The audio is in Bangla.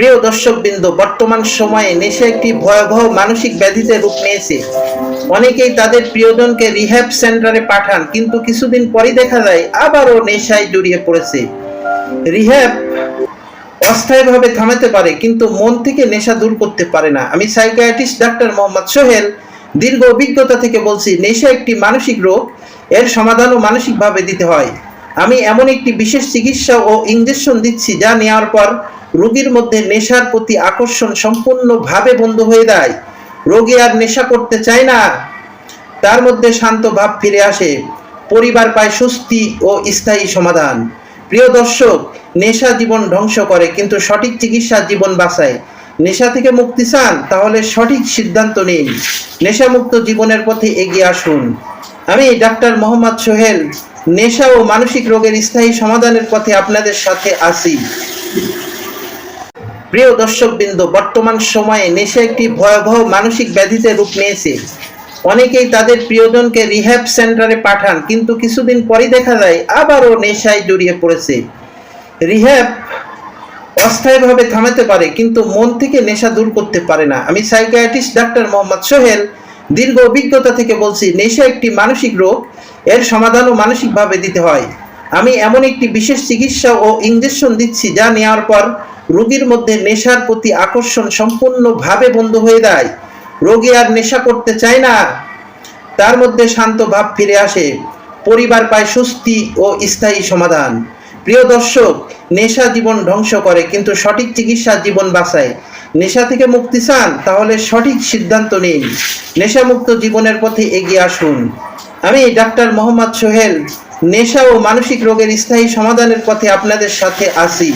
প্রিয় দর্শকবৃন্দ, বর্তমান সময়ে নেশা একটি ভয়াবহ মানসিক ব্যাধিতে রূপ নিয়েছে। অনেকেই তাদের প্রিয়জনকে রিহ্যাব সেন্টারে পাঠান, কিন্তু কিছুদিন পরই দেখা যায় আবারও নেশায় জড়িয়ে পড়েছে। রিহ্যাব অস্থায়ীভাবে থামাতে পারে, কিন্তু মন থেকে নেশা দূর করতে পারে না। আমি সাইকিয়াট্রিস্ট ডাক্তার মোহাম্মদ সোহেল দীর্ঘ অভিজ্ঞতা থেকে বলছি, নেশা একটি মানসিক রোগ, এর সমাধানও মানসিকভাবে দিতে হয়। আমি এমন একটি বিশেষ চিকিৎসা ও ইঞ্জেকশন দিচ্ছি, যা নেওয়ার পর রোগীর মধ্যে নেশার প্রতি আকর্ষণ সম্পূর্ণভাবে বন্ধ হয়ে যায়। রোগী আর নেশা করতে চায় না। তার মধ্যে শান্ত ভাব ফিরে আসে। পরিবার পায় স্বস্তি ও স্থায়ী সমাধান। প্রিয় দর্শক, নেশা জীবন ধ্বংস করে, কিন্তু সঠিক চিকিৎসা জীবন বাঁচায়। নেশা থেকে মুক্তি চান, তাহলে সঠিক সিদ্ধান্ত নিন। নেশামুক্ত জীবনের পথে এগিয়ে আসুন। আমি ডাক্তার মোহাম্মদ সোহেল। নেশা ও মানসিক রোগের স্থায়ী সমাধানের পথে আপনাদের সাথে আছি। প্রিয় দর্শকবৃন্দ, বর্তমান সময়ে নেশা একটি ভয়াবহ মানসিক ব্যাধিতে রূপ নিয়েছে। অনেকেই তাদের প্রিয়জনকে রিহ্যাব সেন্টারে পাঠান, কিন্তু কিছুদিন পরই দেখা যায় আবারও নেশায় জড়িয়ে পড়েছে। রিহ্যাব অস্থায়ীভাবে থামাতে পারে, কিন্তু মন থেকে নেশা দূর করতে পারে না। আমি সাইকিয়াট্রিস্ট ডাক্তার মোহাম্মদ সোহেল দীর্ঘ অভিজ্ঞতা থেকে বলছি, নেশা একটি মানসিক রোগ, এর সমাধানও মানসিকভাবে দিতে হয়। আমি এমন একটি বিশেষ চিকিৎসা ও ইঞ্জেকশন দিচ্ছি যা নেওয়ার পর রোগীর মধ্যে নেশার প্রতি আকর্ষণ সম্পূর্ণভাবে বন্ধ হয়ে যায়। রোগী আর নেশা করতে চায় না। তার মধ্যে শান্ত ভাব ফিরে আসে। পরিবার পায় স্বস্তি ও স্থায়ী সমাধান। প্রিয় দর্শক, নেশা জীবন ধ্বংস করে, কিন্তু সঠিক চিকিৎসা জীবন বাঁচায়। নেশা থেকে মুক্তি চান, তাহলে সঠিক সিদ্ধান্ত নিন। নেশামুক্ত জীবনের পথে এগিয়ে আসুন। আমি ডাক্তার মোহাম্মদ সোহেল নেশা ও মানসিক রোগের স্থায়ী সমাধানের পথে আপনাদের সাথে আছি।